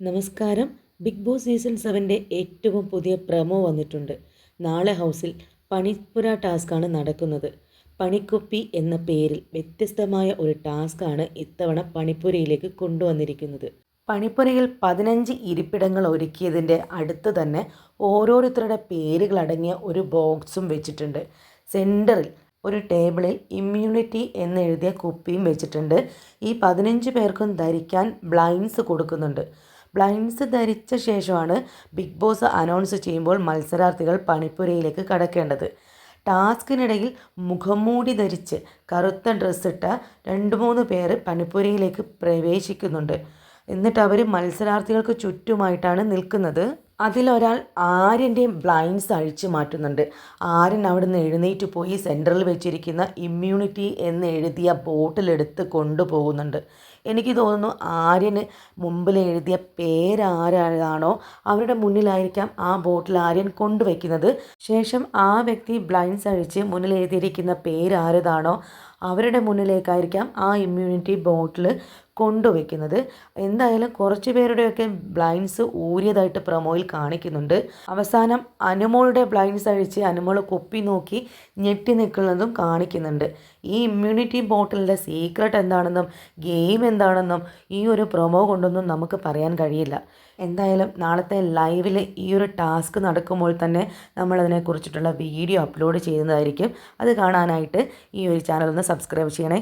നമസ്കാരം. Big boss season സെവന്റെ ഏറ്റവും പുതിയ പ്രമോ വന്നിട്ടുണ്ട്. നാളെ ഹൗസിൽ പണിപ്പുര ടാസ്ക്കാണ് നടക്കുന്നത്. പണിക്കൊപ്പി എന്ന പേരിൽ വ്യത്യസ്തമായ ഒരു ടാസ്ക്കാണ് ഇത്തവണ പണിപ്പുരയിലേക്ക് കൊണ്ടുവന്നിരിക്കുന്നത്. പണിപ്പുരയിൽ പതിനഞ്ച് ഇരിപ്പിടങ്ങൾ ഒരുക്കിയതിന്റെ അടുത്ത് തന്നെ ഓരോരുത്തരുടെ പേരുകളടങ്ങിയ ഒരു ബോക്സും വെച്ചിട്ടുണ്ട്. സെന്ററിൽ ഒരു ടേബിളിൽ ഇമ്മ്യൂണിറ്റി എന്നെഴുതിയ കുപ്പിയും വെച്ചിട്ടുണ്ട്. ഈ പതിനഞ്ച് പേർക്കും ധരിക്കാൻ ബ്ലൈൻസ് കൊടുക്കുന്നുണ്ട്. ബ്ലൈൻഡ്സ് ധരിച്ച ശേഷമാണ് ബിഗ് ബോസ് അനൗൺസ് ചെയ്യുമ്പോൾ മത്സരാർത്ഥികൾ പണിപ്പുരയിലേക്ക് കടക്കേണ്ടത്. ടാസ്കിനിടയിൽ മുഖംമൂടി ധരിച്ച് കറുത്ത ഡ്രസ്സിട്ട രണ്ട് മൂന്ന് പേർ പണിപ്പുരയിലേക്ക് പ്രവേശിക്കുന്നുണ്ട്. എന്നിട്ട് അവർ മത്സരാർത്ഥികൾക്ക് ചുറ്റുമായിട്ടാണ് നിൽക്കുന്നത്. അതിലൊരാൾ ആര്യന്റെയും ബ്ലൈൻഡ്സ് അഴിച്ചു മാറ്റുന്നുണ്ട്. ആര്യൻ അവിടെ നിന്ന് എഴുന്നേറ്റ് പോയി സെന്ററിൽ വെച്ചിരിക്കുന്ന ഇമ്മ്യൂണിറ്റി എന്ന് എഴുതിയ ബോട്ടിലെടുത്ത് കൊണ്ടുപോകുന്നുണ്ട്. എനിക്ക് തോന്നുന്നു ആര്യന് മുമ്പിൽ എഴുതിയ പേരാരാണോ അവരുടെ മുന്നിലായിരിക്കാം ആ ബോട്ടിൽ ആര്യൻ കൊണ്ടുവയ്ക്കുന്നത്. ശേഷം ആ വ്യക്തി ബ്ലൈൻഡ്സ് അഴിച്ച് മുന്നിൽ എഴുതിയിരിക്കുന്ന പേരാരതാണോ അവരുടെ മുന്നിലേക്കായിരിക്കാം ആ ഇമ്മ്യൂണിറ്റി ബോട്ടിൽ കൊണ്ടുവയ്ക്കുന്നത് എന്തായാലും കുറച്ച് പേരുടെയൊക്കെ ബ്ലൈൻഡ്സ് ഊരിയതായിട്ട് പ്രൊമോയിൽ കാണിക്കുന്നുണ്ട്. അവസാനം അനുമോളുടെ ബ്ലൈൻഡ്സ് അഴിച്ച് അനുമോൾ കൊപ്പി നോക്കി ഞെട്ടി നിൽക്കുന്നതും കാണിക്കുന്നുണ്ട്. ഈ ഇമ്മ്യൂണിറ്റി ബോട്ടിലിന്റെ സീക്രട്ട് എന്താണെന്നും ഗെയിം എന്താണെന്നും ഈ ഒരു പ്രൊമോ കൊണ്ടൊന്നും നമുക്ക് പറയാൻ കഴിയില്ല. എന്തായാലും നാളത്തെ ലൈവിൽ ഈ ഒരു ടാസ്ക് നടക്കുമ്പോൾ തന്നെ നമ്മളതിനെക്കുറിച്ചിട്ടുള്ള വീഡിയോ അപ്ലോഡ് ചെയ്യുന്നതായിരിക്കും അത് കാണാനായിട്ട് ഈ ഒരു ചാനൽ ഒന്ന് സബ്സ്ക്രൈബ് ചെയ്യണേ.